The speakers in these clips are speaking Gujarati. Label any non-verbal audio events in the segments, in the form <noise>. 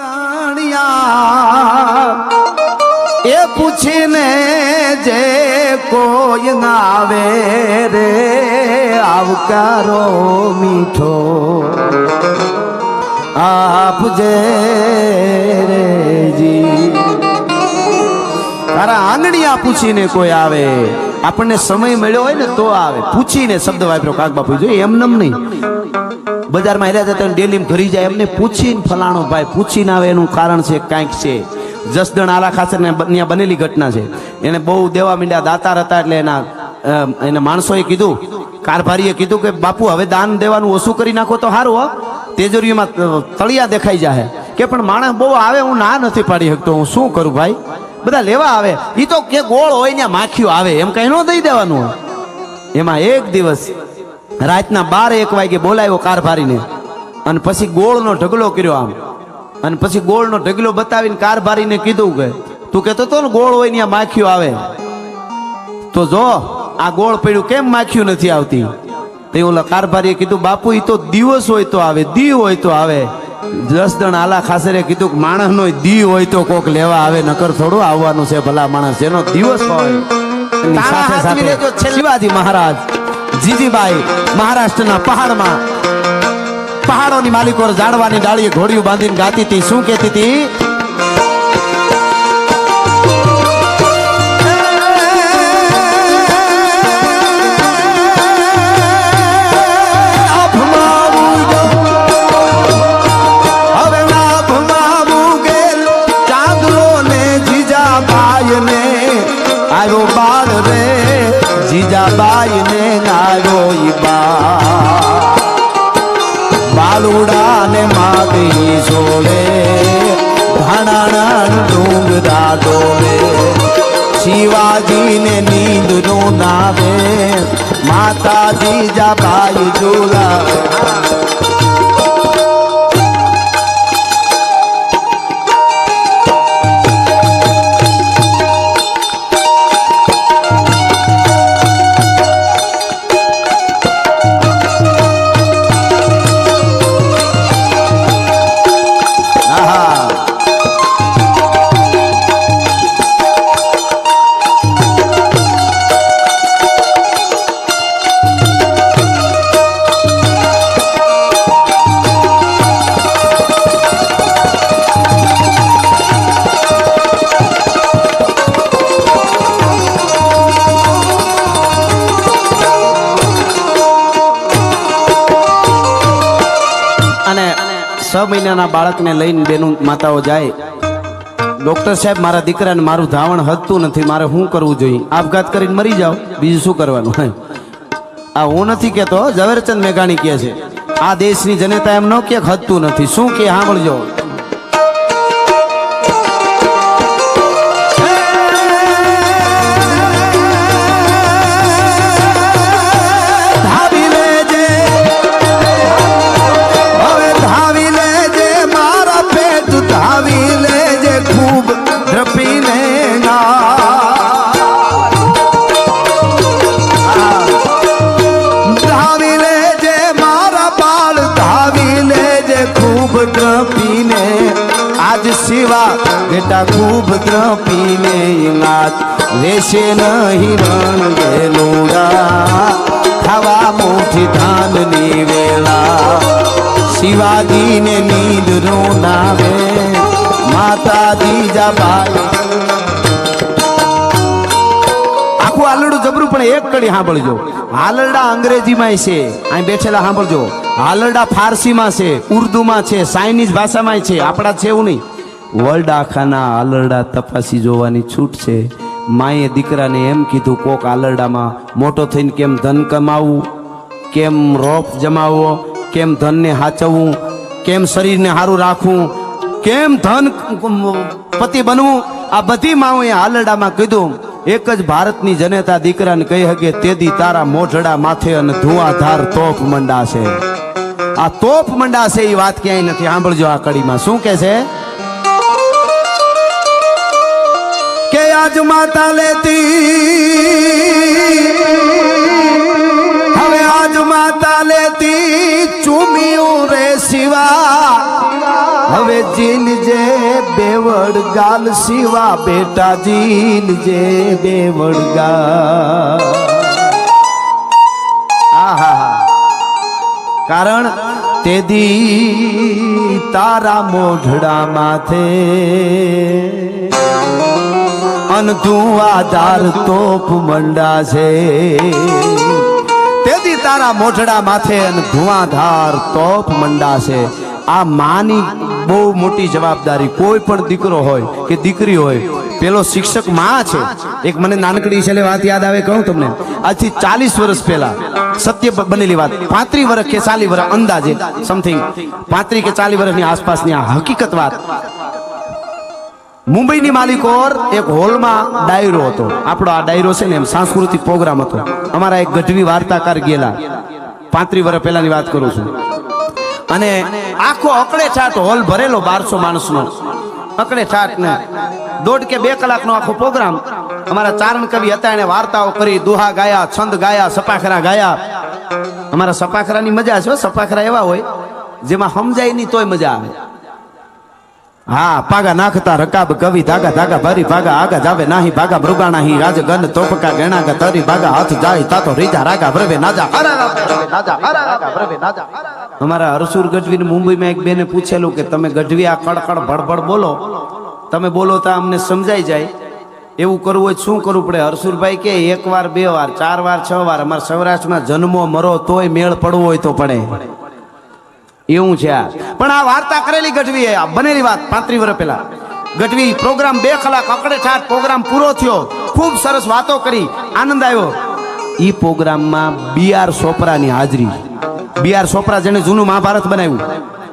આંગણિયા એ પૂછીને જે કોઈ નાવે રે, આવકારો મીઠો. આપજે રેજી તારા આંગણિયા પૂછીને કોઈ આવે. આપણને સમય મળ્યો હોય ને તો આવે. પૂછીને શબ્દ વાપર્યો કાક બાપુ જોઈએ એમનેમ નહીં. બજારમાં હેર્યા જતા ડેલી ઘરી જાય. એમને પૂછીને ફલાણો ભાઈ, પૂછીને આવે એનું કારણ છે, કાંઈક છે. જસદણ આલા ખાસર ત્યાં બનેલી ઘટના છે. એને બહુ દેવા મીંડ્યા દાતાર હતા એટલે એના એને માણસોએ કીધું, કારભારીએ કીધું કે, બાપુ, હવે દાન દેવાનું ઓછું કરી નાખો તો સારું હો. તેજોરીમાં તળિયા દેખાઈ જાય કે, પણ માણસ બહુ આવે, હું ના નથી પાડી શકતો. હું શું કરું ભાઈ? બધા લેવા આવે. એ તો કે ગોળ હોય ને માખીઓ આવે. એમ કઈ ન દઈ દેવાનું. એમાં એક દિવસ રાતના બાર એક વાગે બોલાવ્યો કારભારીને અને પછી ગોળનો ઢગલો કર્યો આમ. અને પછી ગોળનો ઢગલો બતાવીને કારભારીને કીધું કે, તું કહેતો તો ને ગોળ હોય ને માખીઓ આવે. તો જો, આ ગોળ પડ્યું કેમ માખીઓ નથી આવતી? તે ઓલા કારભારીએ કીધું, બાપુ એ તો દિવસ હોય તો આવે, દી હોય તો આવે. દસ દણ આલા ખાસરે કીધું કે માણસનો દી હોય તો કોક લેવા આવે નકર થોડું આવવાનું છે ભલા માણસ. જેનો દિવસ હોય સાથે સાથે શિવાજી મહારાજ જીજીબાઈ મહારાષ્ટ્રના પહાડમાં પહાડોની માલિકો જાડવાની ડાળીએ ઘોડીઓ બાંધીને ગાતી હતી. શું કહેતી હતી? જીજાબાઈ ને આવ્યો ઈ બા બાલુડા ને માગી જોડે ભાણાના ડુંગરા ડોલે શિવાજી ને નીંદ નો નાવે માતા જીજાબાઈ ઝુલા મહિનાના બાળકને લઈને બેનું માતાઓ જાય. ડોક્ટર સાહેબ, મારા દીકરાને મારું ધાવણ હતું નથી. મારે શું કરવું જોઈએ? આપઘાત કરીને મરી જાઓ. બીજું શું કરવાનું? આ હું નથી કહેતો, ઝવેરચંદ મેઘાણી કહે છે, આ દેશની જનતા એમ ન કે હતું નથી. શું કે સાંભળજો. આજ સિવા બેટા ખૂબ દ્રપીને નાચ લેશે નહીં રણ ગેલુડા ખાવા મુઠી ધાનની વેળા. શિવાજીને નીંદ નો નાવે માતા પણ એક કડી સાંભળજો. હાલરડા અંગ્રેજીમાં છે, અહીં બેઠેલા સાંભળજો. હાલરડા ફારસીમાં છે, ઉર્દુમાં છે ચાઇનીઝ ભાષામાં છે, આપણા છે એવું નહીં. વર્લ્ડ આખાના હાલરડા તપાસી જોવાની છૂટ છે. માએ દીકરાને એમ કીધું, કોક આલરડામાં મોટો થઈને કેમ ધન કમાવવું કેમ રોપ જમાવવો? કેમ ધનને સાચવવું કેમ શરીરને સારું રાખવું? કેમ ધન પતિ બનવું? આ બધી માઓએ હાલડામાં કીધું, એક જ ભારતની જનતા દીકરાને કહી હકે, તેદી તારા મોઢડા માથે અને ધુઆધાર તોપ મંડાશે. આ તોપ મંડાશે એ વાત ક્યાંય નથી, સાંભળજો આ કડીમાં. શું કે છે? કે આજ માતા લેતી, હવે આજ માતા લેતી ચૂમ્યું રે શિવા. હવે જીલ જે બેવડ ગાલ શિવા બેટા જીલ જે બેવડ ગાલ. આહા કારણ તેદી તારા મોઢડા માથે અન તું આધાર તોપ મંડા છે તેથી તારા મોઢડા માથે અને ધુઆધાર તોપ મંડા છે આ માની બહુ મોટી જવાબદારી. કોઈ પણ દીકરો હોય કે દીકરી હોય, પેલો શિક્ષકમાં છે. એક મને નાનકડી છેલ્લે વાત યાદ આવે, કહું તમને. આજથી ચાલીસ વર્ષ પહેલા સત્ય બનેલી વાત. પાંત્રી વર્ષ કે ચાલી વર્ષ અંદાજે સમથિંગ પાંત્રી કે ચાલીસ વર્ષની આસપાસની આ હકીકત વાત. મુંબઈની માલિકોર એક હોલમાં ડાયરો હતો. આપણો આ ડાયરો છે ને એમ સાંસ્કૃતિક પ્રોગ્રામ હતો. અમારા એક ગઢવી વાર્તાકાર ગયેલા. પાંત્રી વર્ષ પહેલાની વાત કરું છું. અને આખો અકડે છાટ હોલ ભરેલો બારસો માણસનો. અકડે છાટ ને દોઢ કે બે કલાકનો આખો પ્રોગ્રામ. અમારા ચારણ કવિ હતા એને વાર્તાઓ કરી દુહા ગાયા છંદ ગાયા સપાખરા ગાયા. અમારા સપાખરાની મજા છે સપાખરા એવા હોય જેમાં સમજાય નહીં તોય મજા આવે. હા પાગા નાખતા રકાબ કવિ ધાગા ધાગા ભરી ભાગા આગા જાવે નાહી ભાગા મૃગાણા નાહી રાજ ગન તોપકા ગણાગા તરી ભાગા હાથ જાય તાતો રીજા રાગા ભરવે નાજા હરા રાજા હરા રાગા ભરવે નાજા, હરા. અમારા હરસુર ગઢવીને મુંબઈમાં એક બેને પૂછેલું કે, તમે ગઢવી આ કડકડ ભડભડ બોલો? તમે બોલો તો અમને સમજાઈ જાય. એવું કરવું હોય શું કરવું પડે? હરસુરભાઈ કે એક વાર, બે વાર, ચાર વાર, છ વાર, અમારા સૌરાષ્ટ્રમાં જન્મો, મરો, તોય મેળ પડવો હોય તો પડે. એવું છે આ. પણ આ વાર્તા કરેલી ગઢવી આ બનેલી વાત પાંત્રી વર્ષ પહેલા. ગઢવી પ્રોગ્રામ બે કલાક અકડે ઠાઠ પ્રોગ્રામ પૂરો થયો. ખૂબ સરસ વાતો કરી. આનંદ આવ્યો. ઈ પ્રોગ્રામમાં બી આર ચોપરાની હાજરી. બી આર ચોપરા જેને જૂનું મહાભારત બનાવ્યું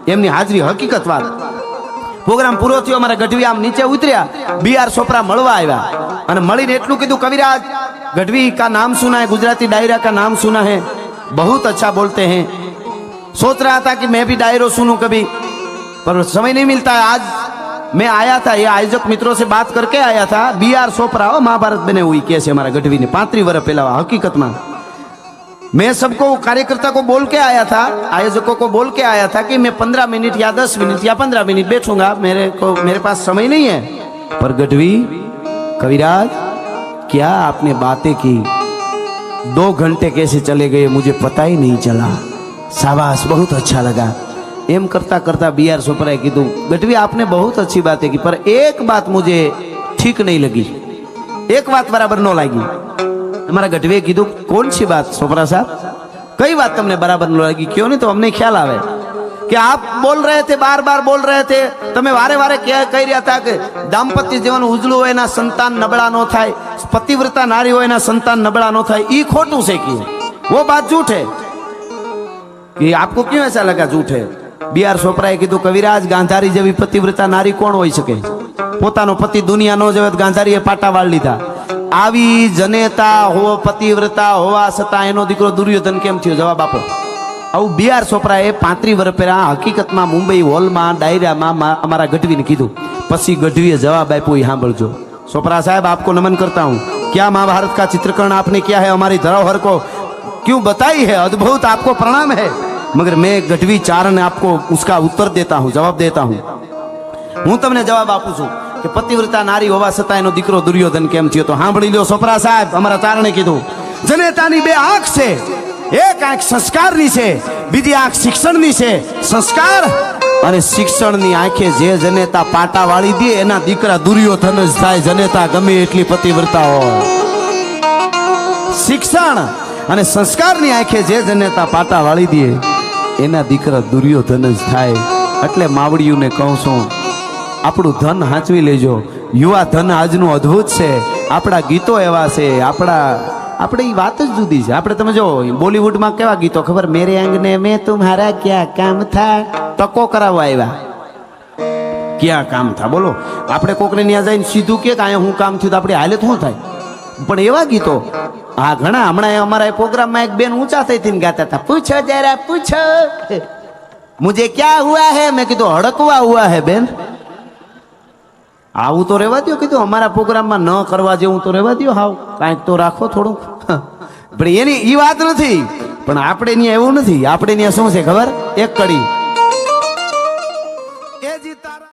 એમની હાજરી હકીકત વાત પ્રોગ્રામ પૂરો થયો અમારા ગઢવી આમ નીચે ઉતર્યા બી આર ચોપરા મળવા આવ્યા અને મળીને એટલું કીધું કવિરાજ ગઢવી કા નામ સુના હે ગુજરાતી ડાયરા કા નામ સુના હે बहुत अच्छा बोलते हैं सोच रहा था कि मैं भी डायरो सुनूं कभी पर समय नहीं मिलता है आज मैं आया था ये आयोजक मित्रों से बात करके आया था बी आर सोपरा हो महाभारत बने हुई कैसे हमारा गढ़वी ने पांत्री वर्ष पहला हकीकत में मैं सबको, कार्यकर्ता को बोल के आया था, आयोजकों को बोल के आया था कि मैं पंद्रह मिनट या दस मिनट या पंद्रह मिनट बैठूँगा। मेरे को, मेरे पास समय नहीं है। पर गढ़वी, कविराज, क्या आपने बातें की? दो घंटे कैसे चले गए, मुझे पता ही नहीं चला। शाबाश, बहुत अच्छा लगा। एम करता करता बी आर चोपड़ा कीधु गढ़वी, आपने बहुत अच्छी बातें की, पर एक बात मुझे ठीक नहीं लगी। एक बात बराबर न लगी। અમારા ગઢવે કીધું, કોણ છે વાત સોપરા સાહેબ? કઈ વાત તમને બરાબર ન લાગી? કયો ને તો અમને ખ્યાલ આવે કે આપ બોલ રહે છે બાર બાર બોલ રહે છે તમે વારે વારે કહી રહ્યા હતા કે દાંપત્ય જીવન ઉજળું હોય એના સંતાન નબળા નો થાય, પતિવ્રતા નારી હોય એના સંતાન નબળા નો થાય. એ ખોટું છે કે? વો બાત જૂઠ. હે કે આપકો ક્યું એસા લગા જૂઠ? હે બી આર સોપરાએ કીધું, કવિરાજ ગાંધારી જેવી પતિવ્રતા નારી કોણ હોઈ શકે? પોતાનો પતિ દુનિયા ન જવે ગાંધારીએ પાટા વાળ લીધા. આવી જનેતા હો પતિવ્રતા હોવા છતાં એનો દીકરો દુર્યોધન કેમ થયો જવાબ આપો આવું બી આર ચોપરાએ પાંત્રી વર્ષ પહેલા હકીકતમાં મુંબઈ હોલમાં ડાયરામાં મા- અમારા ગઢવીને કીધું પછી ગઢવીએ જવાબ આપ્યો એ સાંભળજો ચોપરા સાહેબ આપકો નમન કરતા हूँ क्या महाभारत का चित्रीकरण आपने किया है हमारी धरोहर को क्यों बताई है अद्भुत आपको प्रणाम है मगर मैं गढ़वी चारण आपको उसका उत्तर देता हूँ जवाब देता हूँ હું તમને જવાબ આપું છું કે પતિવ્રતા નારી હોવા છતાં એનો દીકરો દુર્યોધન કેમ થયો? તો સાંભળી લો સોપરા સાહેબ, અમારા ચારણે કીધું, જનેતાની બે આંખ છે, એક આંખ સંસ્કારની છે, બીજી આંખ શિક્ષણની છે. સંસ્કાર અને શિક્ષણની આંખે જે જનેતા પાટા વાળી દે, એના દીકરા દુર્યોધન જ થાય, જનેતા ગમે એટલી પતિવ્રતા હોય. શિક્ષણ અને સંસ્કારની આંખે જે જનેતા પાટા વાળી દે, એના દીકરા દુર્યોધન જ થાય. એટલે માવડીઓને કહું છું આપણું ધન હાંચવી લેજો. યુવા ધન આજનું અદ્ભુત છે. આપણા ગીતો એવા છે. આપણા, આપણે એ વાત જ જુદી છે. આપણે તમે જો, બોલિવૂડમાં કેવા ગીતો? ખબર? મેરે અંગને મેં તુમ્હારા ક્યાં કામ થા? તકો કરાવવા આવ્યા. ક્યાં કામ થા? બોલો. આપણે કોકને ત્યાં જઈને સીધું કે અહીંયા હું કામ થયું તો આપણી હાલે શું થાય? પણ એવા ગીતો હા ઘણા, હમણાં અમારા પ્રોગ્રામમાં એક બેન ઊંચા થઈ થઈને ગાતા હતા. પૂછો જરા, પૂછો. મુજે ક્યાં હુઆ હે? મેં કીધું, હડકવા હુઆ હે બેન. આવું તો રહેવા દો કીધું, અમારા પ્રોગ્રામમાં ન કરવા જેવું તો રહેવા દો હાવ, કાંઈક તો રાખો થોડુંક. <laughs> પણ એની એ વાત નથી. પણ આપણે ત્યાં એવું નથી. આપણે ત્યાં શું છે ખબર? એક કડી.